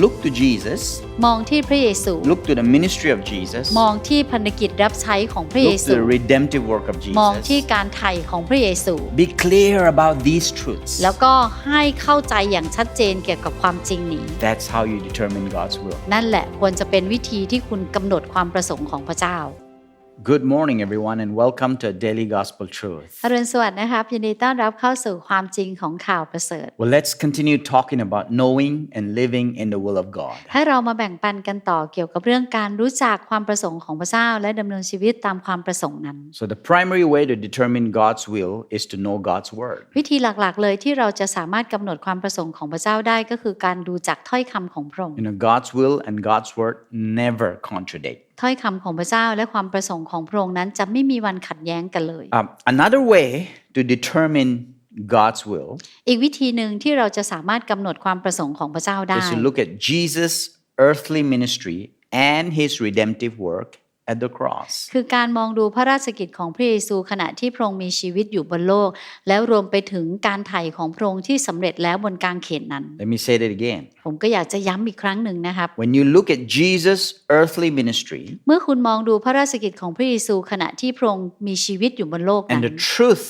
look to Jesus, มองที่พระเยซู look to the ministry of Jesus, มองที่พันธกิจรับใช้ของพระเย look ซู to the redemptive work of มองที่ Jesus. การไถ่ของพระเยซู Be clear about these truths. แล้วก็ให้เข้าใจอย่างชัดเจนเกี่ยวกับความจริงนี้ That's how you determine God's will. นั่นแหละควรจะเป็นวิธีที่คุณกำหนดความประสงค์ของพระเจ้า Good morning, everyone, and welcome to Daily Gospel Truth. อรุณสวัสดิ์นะครับยินดีต้อนรับเข้าสู่ความจริงของข่าวประเสริฐ Well, let's continue talking about knowing and living in the will of God. ให้เรามาแบ่งปันกันต่อเกี่ยวกับเรื่องการรู้จักความประสงค์ของพระเจ้า และดำเนินชีวิตตามความประสงค์นั้น So, the primary way to determine God's will is to know God's word. วิธีหลักๆ เลยที่เราจะสามารถกำหนดความประสงค์ของพระเจ้าได้ก็คือการดูจากถ้อยคำของพระองค์ You know, God's will and God's word never contradict. ถ้อยคำของพระเจ้าและความประสงค์ของพระองค์นั้นจะไม่มีวันขัดแย้งกันเลย Um, another way to determine God's will อีกวิธีหนึ่งที่เราจะสามารถกำหนดความประสงค์ของพระเจ้าได้ is to look at Jesus' earthly ministry and his redemptive work at the cross. คือการมองดูพระราชกิจของพระเยซูขณะที่พระองค์มีชีวิตอยู่บนโลก แล้วรวมไปถึงการไถ่ของพระองค์ที่สำเร็จแล้วบนกางเขนนั้น Let me say that again. ผมก็อยากจะย้ำอีกครั้งหนึ่งนะครับ When you look at Jesus' earthly ministry เมื่อคุณมองดูพระราชกิจของพระเยซูขณะที่พระองค์มีชีวิตอยู่บนโลกนั้ and น the truth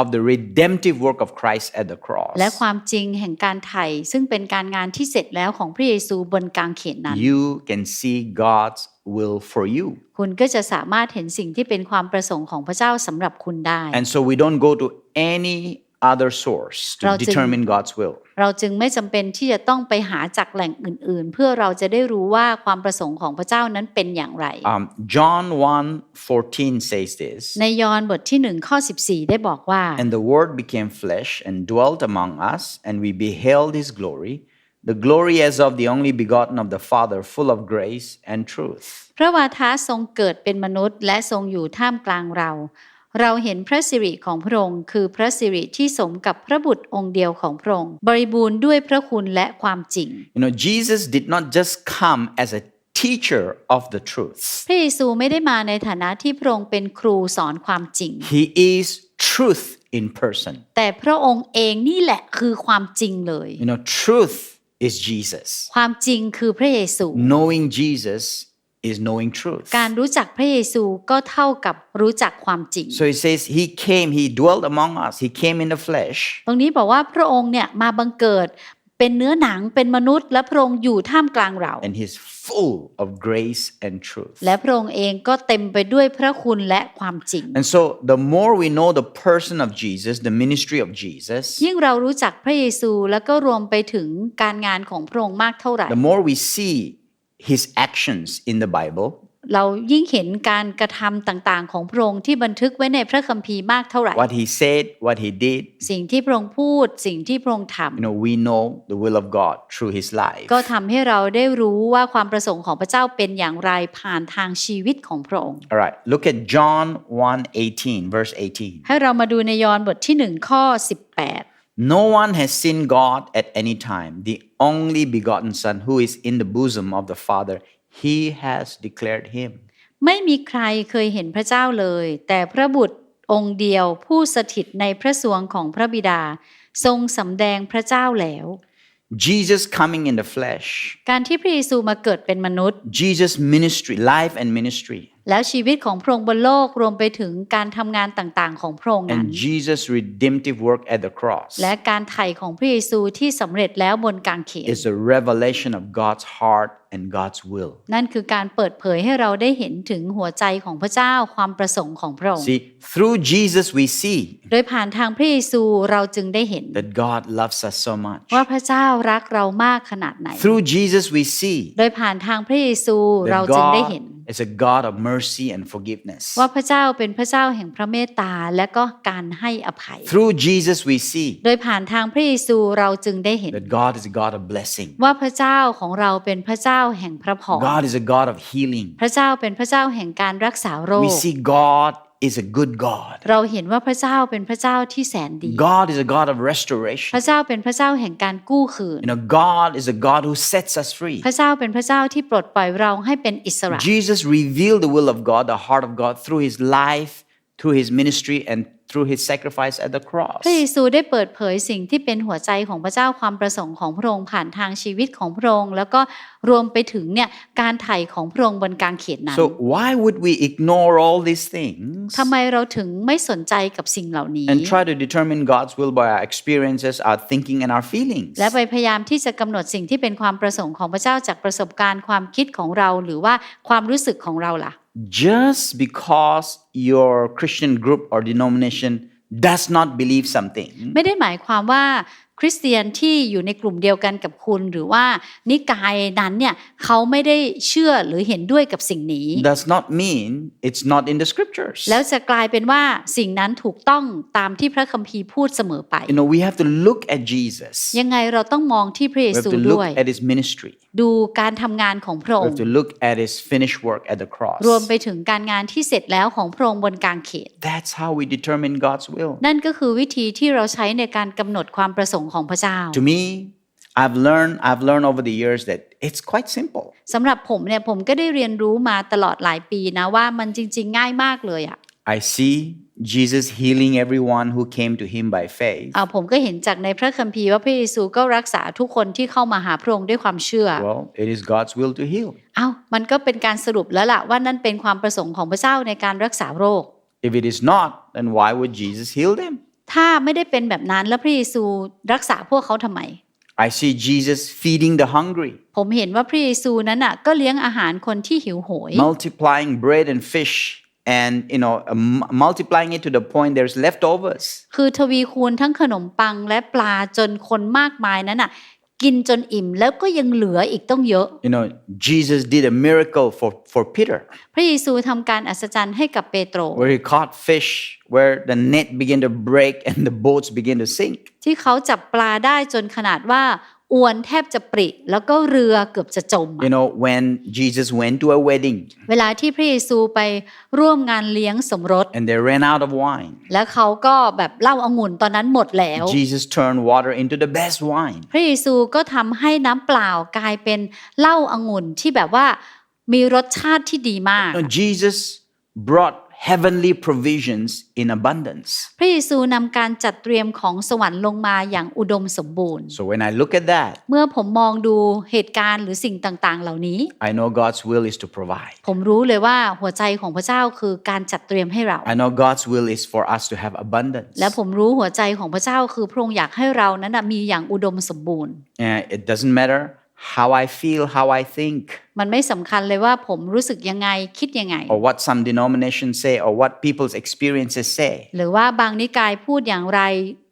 of the redemptive work of Christ at the cross, และความจริงแห่งการไถ่ซึ่งเป็นการงานที่เสร็จแล้วของพระเยซูบนกางเขนนั้น you can see God's will for you. คุณก็จะสามารถเห็นสิ่งที่เป็นความประสงค์ของพระเจ้าสำหรับคุณได้ And so we don't go to any other source to เราจึง determine God's will. เราจึงไม่จำเป็นที่จะต้องไปหาจากแหล่งอื่น ๆ เพื่อเราจะได้รู้ว่าความประสงค์ของพระเจ้านั้นเป็นอย่างไร Um, John 1:14 says this. ในยอห์นบทที่หนึ่งข้อ14 ได้บอกว่า And the Word became flesh and dwelt among us, and we beheld His glory, the glory as of the only begotten of the Father, full of grace and truth. พระวาทะทรงเกิดเป็นมนุษย์และทรงอยู่ท่ามกลางเรา เราเห็นพระสิริของพระองค์ คือพระสิริที่สมกับพระบุตรองค์เดียวของพระองค์ บริบูรณ์ด้วยพระคุณและความจริง You know, Jesus did not just come as a teacher of the truths. พระเยซูไม่ได้มาในฐานะที่พระองค์เป็นครูสอนความจริง He is truth in person. แต่พระองค์เองนี่แหละคือความจริงเลย You know, truth is Jesus. ความจริงคือพระเยซู Knowing Jesus is knowing truth. การรู้จักพระเยซูก็เท่ากับรู้จักความจริง So he says, He came, He dwelt among us, He came in the flesh. ตรงนี้บอกว่าพระองค์เนี่ยมาบังเกิด เป็นเนื้อหนังเป็นมนุษย์ และพระองค์อยู่ท่ามกลางเรา And he's full of grace and truth. และพระองค์เองก็เต็มไปด้วยพระคุณและความจริง And so, the more we know the person of Jesus, the ministry of Jesus, ยิ่งเรารู้จักพระเยซูแล้วก็รวมไปถึงการงานของพระองค์มากเท่าไหร่ the more we see his actions in the Bible, เรายิ่งเห็นการกระทำต่างๆ ของพระองค์ที่บันทึกไว้ในพระคัมภีร์มากเท่าไหร่ what he said, what he did, สิ่งที่พระองค์พูดสิ่งที่พระองค์ท you know, we know the will of God through his life. ำก็ทำให้เราได้รู้ว่าความประสงค์ของพระเจ้าเป็นอย่างไรผ่านทางชีวิตของพระองค์ All right, look at John 1:18, verse 18. ให้เรามาดูในยอห์นบทที่หนึ่งข้อ18 No one has seen God at any time. The only begotten Son who is in the bosom of the Father, he has declared him. ไม่มีใครเคยเห็นพระเจ้าเลย แต่พระบุตรองค์เดียวผู้สถิตในพระสวงของพระบิดา ทรงสำแดงพระเจ้าแล้ว Jesus coming in the flesh, การที่พระเยซูมาเกิดเป็นมนุษย์ Jesus' ministry, life and ministry, แล้วชีวิตของพระองค์บนโลกรวมไปถึงการทำงานต่างๆ ของพระองค์นั้น and Jesus' redemptive work at the cross และการไถ่ของพระเยซูที่สำเร็จแล้วบนกางเขน is a revelation of God's heart and God's will. นั่นคือการเปิดเผยให้เราได้เห็นถึงหัวใจของพระเจ้าความประสงค์ของพระองค์ See, through Jesus, we see โดยผ่านทางพระเยซูเราจึงได้เห็น that God loves us so much. ว่าพระเจ้ารักเรามากขนาดไหน Through Jesus, we see โดยผ่านทางพระเยซูเรา that จึงได้เห็น God is a God of mercy and forgiveness. ว่าพระเจ้าเป็นพระเจ้าแห่งพระเมตตาและก็การให้อภัย Through Jesus, we see โดยผ่านทางพระเยซูเราจึงได้เห็น that God is a God of blessing. ว่าพระเจ้าของเราเป็นพระเจ้าแห่งพระพร God is a God of healing. พระเจ้าเป็นพระเจ้าแห่งการรักษาโร We ค see God is a good God. เราเห็นว่าพระเจ้าเป็นพระเจ้าที่แสนดี God is a God of พระ restoration. เจ้าเป็นพระเจ้าแห่งการกู้คืน You know, God is a God who sets us free. พระเจ้าเป็นพระเจ้าที่ปลดปล่อยเราให้เป็นอิสระ Jesus revealed the will of God, the heart of God, through his life, through his ministry, and through his sacrifice at the cross. พระเยซูได้เปิดเผยสิ่งที่เป็นหัวใจของพระเจ้าความประสงค์ของพระองค์ผ่านทางชีวิตของพระองค์แล้วก็รวมไปถึงเนี่ยการไถ่ของพระองค์บนกางเขนนั้น So why would we ignore all these things ทำไมเราถึงไม่สนใจกับสิ่งเหล่านี้ and try to determine God's will by our experiences, our thinking, and our feelings? และไปพยายามที่จะกำหนดสิ่งที่เป็นความประสงค์ของพระเจ้าจากประสบการณ์ความคิดของเราหรือว่าความรู้สึกของเราล่ะ Just because your Christian group or denomination does not believe something ไม่ได้หมายความว่า คริสเตียนที่อยู่ในกลุ่มเดียวกันกับคุณ หรือว่านิกายนั้นเนี่ยเขาไม่ได้เชื่อหรือเห็นด้วยกับสิ่งนี้ does not mean it's not in the scriptures. แล้วจะกลายเป็นว่าสิ่งนั้นถูกต้องตามที่พระคัมภีร์พูดเสมอไป You know, we have to look at Jesus. ยังไงเราต้องมองที่พระเย We have ซู to ด้ look วย at his ministry. ดูการทำงานของพระ We อง have ค์ to look at his finished work at the cross. รวมไปถึงการงานที่เสร็จแล้วของพระองค์บนกางเขน That's how we determine God's will. นั่นก็คือวิธีที่เราใช้ในการกำหนดความประสงค์ของพระเจ้า To me, I've learned I've learned over the years that it's quite simple. สำหรับผมเนี่ยผมก็ได้เรียนรู้มาตลอดหลายปีนะว่ามันจริง ๆ ง่ายมากเลยอะ I see Jesus healing everyone who came to him by faith. อ่าผมก็เห็นจากในพระคัมภีร์ว่าพระเยซูก็รักษาทุกคนที่เข้ามาหาพระองค์ด้วยความเชื่อ Well, it is God's will to heal. เอ้ามันก็เป็นการสรุปแล้วล่ะว่านั่นเป็นความประสงค์ของพระเจ้าในการรักษาโรค If it is not, then why would Jesus heal them? ถ้าไม่ได้เป็นแบบนั้นแล้วพระเยซูรักษาพวกเขาทำไม I see Jesus feeding the hungry, ผมเห็นว่าพระเยซูนั้นอะก็เลี้ยงอาหารคนที่หิวโหย multiplying bread and fish and you know m- multiplying it to the point there's leftovers. คือทวีคูณทั้งขนมปังและปลาจนคนมากมายนั้นอะ กินจนอิ่มแล้วก็ยังเหลืออีกต้องเยอะ You know, Jesus did a miracle for, for Peter พระเยซูทำการอัศจรรย์ให้กับเปโตร where he caught fish, where the net began to break and the boats began to sink. ที่เขาจับปลาได้จนขนาดว่า อวนแทบจะปริแล้วก็เรือเกือบจะจมอะ You know, when Jesus went to a wedding เวลาที่พระเยซูไปร่วมงานเลี้ยงสมรส and they ran out of wine, แล้วเขาก็แบบเหล้าองุ่นตอนนั้นหมดแล้ว Jesus turned water into the best wine. พระเยซูก็ทำให้น้ำเปล่ากลายเป็นเหล้าองุ่นที่แบบว่ามีรสชาติที่ดีมาก You know, Jesus brought heavenly provisions in abundance. พระเยซูนำการจัดเตรียมของสวรรค์ลงมาอย่างอุดมสมบูรณ์ So when I look at that, เมื่อผมมองดูเหตุการณ์หรือสิ่งต่างๆ เหล่านี้ I know God's will is to provide. ผมรู้เลยว่าหัวใจของพระเจ้าคือการจัดเตรียมให้เรา I know God's will is for us to have abundance. และผมรู้หัวใจของพระเจ้าคือพระองค์อยากให้เรานั้นนะมีอย่างอุดมสมบูรณ์ And it doesn't matter how I feel, how I think, มันไม่สำคัญเลยว่าผมรู้สึกยังไงคิดยังไง or what some denominations say, or what people's experiences say. หรือว่าบางนิกายพูดอย่างไร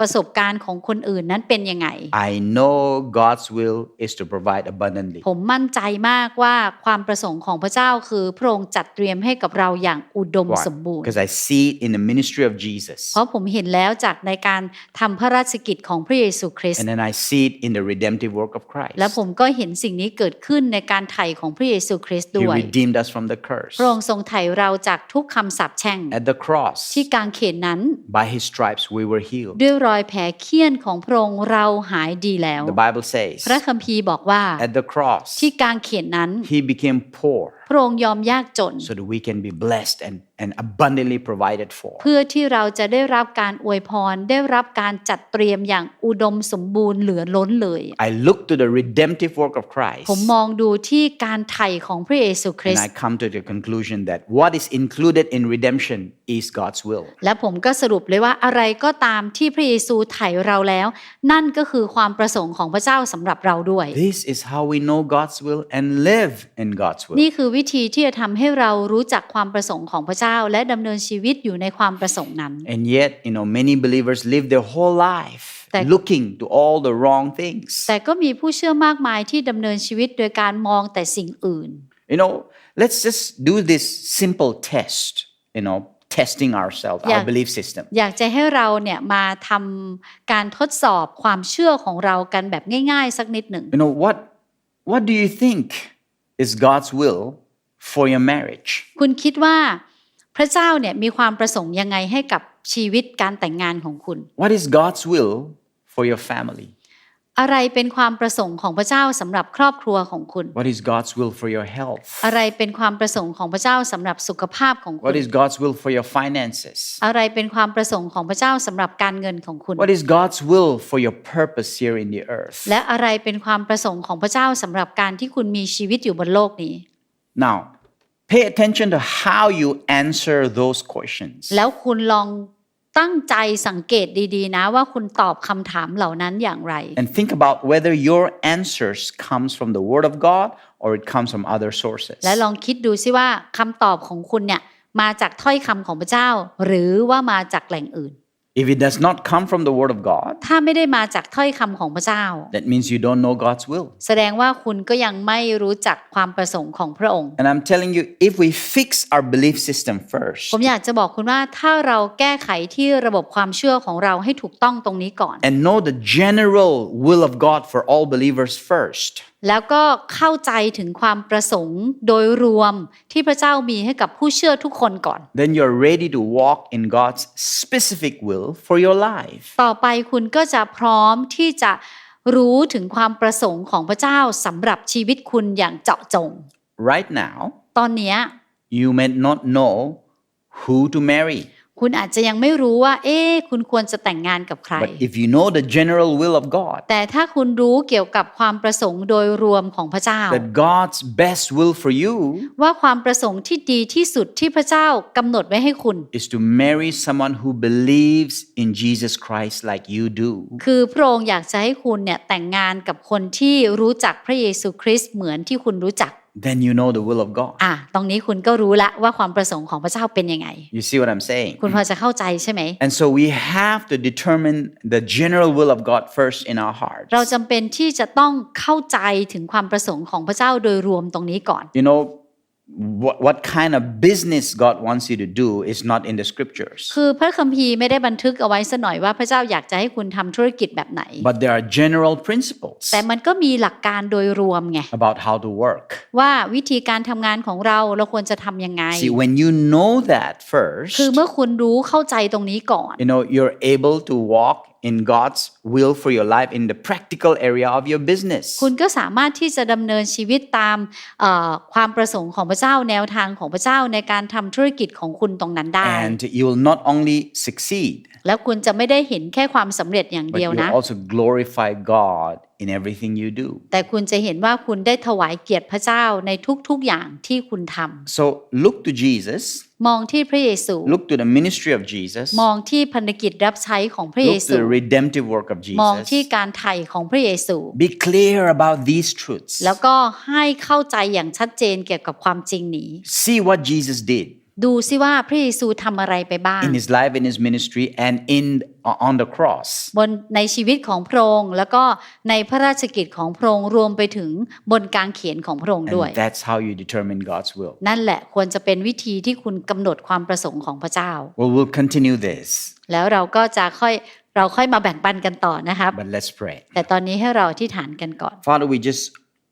ประสบการณ์ของคนอื่นนั้นเป็นยังไง I know God's will is to provide abundantly. ผมมั่นใจมากว่าความประสงค์ของพระเจ้าคือพระองค์จัดเตรียมให้กับเราอย่างอุดม Why? สมบูรณ์ Because I see it in the ministry of Jesus. เพราะผมเห็นแล้วจากในการทำพระราชกิจของพระเยซูคริสต์ And then I see it in the redemptive work of Christ. และผมก็เห็นสิ่งนี้เกิดขึ้นในการไถ่ของพระเยซูคริสต์ He ด้วย redeemed us from the curse. พระองค์ทรงไถ่เราจากทุกคำสาปแช่ง At the cross, ที่กางเขนนั้น by his stripes, we were healed. ด้วยรอยแผลเคี้ยนของพระองค์เราหายดีแล้ว The Bible says, พระคัมภีร์บอกว่า at the cross, ที่กางเขนนั้น he became poor พระองค์ยอมยากจน so that we can be blessed and, and abundantly provided for. เพื่อที่เราจะได้รับการอวยพร ได้รับการจัดเตรียมอย่างอุดมสมบูรณ์เหลือล้นเลย I look to the redemptive work of Christ ผมมองดูที่การไถ่ของพระเยซูคริส and ต์ I come to the conclusion that what is included in redemption is God's will. และผมก็สรุปเลยว่าอะไรก็ตามที่พระเยซูไถ่เราแล้ว นั่นก็คือความประสงค์ของพระเจ้าสำหรับเราด้วย This is how we know God's will and live in God's will. นี่คือวิธีที่จะทำให้เรารู้จักความประสงค์ของพระเจ้า และดำเนินชีวิตอยู่ในความประสงค์นั้น And yet, you know, many believers live their whole life That- looking to all the wrong things. แต่ก็มีผู้เชื่อมากมายที่ดำเนินชีวิตโดยการมองแต่สิ่งอื่น You know, let's just do this simple test, you know, testing ourselves, Yeah. our belief system. อยากจะให้เราเนี่ยมาทำการทดสอบความเชื่อของเรากันแบบง่ายๆ สักนิดหนึ่ง You know, what what do you think is God's will for your marriage? คุณคิดว่าพระเจ้าเนี่ยมีความประสงค์ยังไงให้กับชีวิตการแต่งงานของคุณ What is God's will for your family? อะไรเป็นความประสงค์ของพระเจ้าสำหรับครอบครัวของคุณ What is God's will for your health? อะไรเป็นความประสงค์ของพระเจ้าสำหรับสุขภาพของคุ What ณ is God's will for your finances? อะไรเป็นความประสงค์ของพระเจ้าสำหรับการเงินของคุณ What is God's will for your purpose here in the earth? และอะไรเป็นความประสงค์ของพระเจ้าสำหรับการที่คุณมีชีวิตอยู่บนโลกนี้ Now, pay attention to how you answer those questions. แล้วคุณลองตั้งใจสังเกตดีๆ นะว่าคุณตอบคำถามเหล่านั้นอย่างไร And think about whether your answers comes from the word of God or it comes from other sources. และลองคิดดูซิว่าคำตอบของคุณเนี่ยมาจากถ้อยคำของพระเจ้า หรือว่ามาจากแหล่งอื่น If it does not come from the word of God, ถ้าไม่ได้มาจากถ้อยคำของพระเจ้า that means you don't know God's will. แสดงว่าคุณก็ยังไม่รู้จักความประสงค์ของพระองค์ And I'm telling you, if we fix our belief system first ผมอยากจะบอกคุณว่าถ้าเราแก้ไขที่ระบบความเชื่อของเราให้ถูกต้องตรงนี้ก่อน and know the general will of God for all believers first, แล้วก็เข้าใจถึงความประสงค์โดยรวมที่พระเจ้ามีให้กับผู้เชื่อทุกคนก่อน then you're ready to walk in God's specific will for your life. ต่อไปคุณก็จะพร้อมที่จะรู้ถึงความประสงค์ของพระเจ้าสำหรับชีวิตคุณอย่างเจาะจง Right now, ตอนเนี้ย you may not know who to marry. คุณอาจจะยังไม่รู้ว่า เอ๊ะคุณควรจะแต่งงานกับใคร But if you know the general will of God, แต่ถ้าคุณรู้เกี่ยวกับความประสงค์โดยรวมของพระเจ้า that God's best will for you ว่าความประสงค์ที่ดีที่สุดที่พระเจ้ากำหนดไว้ให้คุณ is to marry someone who believes in Jesus Christ like you do. คือพระองค์อยากจะให้คุณเนี่ยแต่งงานกับคนที่รู้จักพระเยซูคริสต์เหมือนที่คุณรู้จัก Then you know the will of God. อะตรงนี้คุณก็รู้ละว่าความประสงค์ของพระเจ้าเป็นยังไง You see what I'm saying? คุณพอจะเข้าใจใช่ไหม And so we have to determine the general will of God first in our hearts. เราจำเป็นที่จะต้องเข้าใจถึงความประสงค์ของพระเจ้าโดยรวมตรงนี้ก่อน You know, what, what kind of business God wants you to do is not in the scriptures. คือพระคัมภีร์ไม่ได้บันทึกเอาไว้ซะหน่อยว่าพระเจ้าอยากจะให้คุณทำธุรกิจแบบไหน But there are general principles แต่มันก็มีหลักการโดยรวมไง about how to work. ว่าวิธีการทำงานของเราเราควรจะทำยังไง See, when you know that first, คือเมื่อคุณรู้เข้าใจตรงนี้ก่อน you know, you're able to walk in God's will for your life in the practical area of your business. คุณก็สามารถที่จะดำเนินชีวิตตามเอ่อความประสงค์ของพระเจ้าแนวทางของพระเจ้าในการทำธุรกิจของคุณตรงนั้นได้ And you will not only succeed, แล้วคุณจะไม่ได้เห็นแค่ความสำเร็จอย่าง but เดียว you นะ will also glorify God in everything you do. แต่คุณจะเห็นว่าคุณได้ถวายเกียรติพระเจ้าในทุกๆอย่างที่คุณท So look to Jesus, ำมองที่พระเยซู look to the ministry of Jesus, มองที่พันธกิจรับใช้ของพระเย look ซู to the redemptive work of มองที่ Jesus. การไถ่ของพระเยซู Be clear about these truths. แล้วก็ให้เข้าใจอย่างชัดเจนเกี่ยวกับความจริงนี้ See what Jesus did ดูซิว่าพระเยซูทำอะไรไปบ้าง in his life, in his ministry, and in on the cross. บนในชีวิตของพระองค์แล้วก็ในพระราชกิจของพระองค์รวมไปถึงบนกางเขนของพระองค์ด้วย And that's how you determine God's will. นั่นแหละควรจะเป็นวิธีที่คุณกำหนดความประสงค์ของพระเจ้า Well, we'll continue this, แล้วเราก็จะค่อยเราค่อยมาแบ่งปันกันต่อนะครับ but let's pray. แต่ตอนนี้ให้เราที่ฐานกันก่อน Father, we just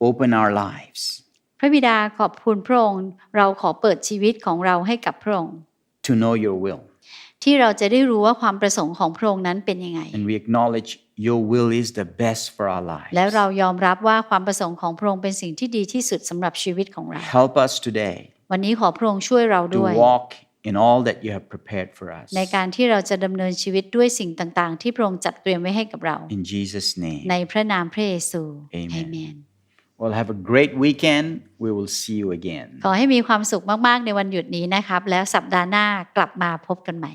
open our lives พ ระบิดาขอบคุณพระองค์ เราขอเปิดชีวิตของเราให้กับพระองค์ to know your will. ที่เราจะได้รู้ว่าความประสงค์ของพระองค์นั้นเป็นยังไง And we acknowledge your will is the best for our lives. แล้วเรายอมรับว่าความประสงค์ของพระองค์เป็นสิ่งที่ดีที่สุดสำหรับชีวิตของเรา Help us today วันนี้ขอพระองค์ช่วยเรา to ด้วย walk in all that you have prepared for us. ในการที่เราจะดำเนินชีวิตด้วยสิ่งต่าง ๆ ที่พระองค์จัดเตรียมไว้ให้กับเรา In Jesus' name. ในพระนามพระเยซู Amen. เมน Well, have a great weekend. We will see you again. ขอให้มีความสุขมาก ๆ ในวันหยุดนี้นะครับ แล้วสัปดาห์หน้ากลับมาพบกันใหม่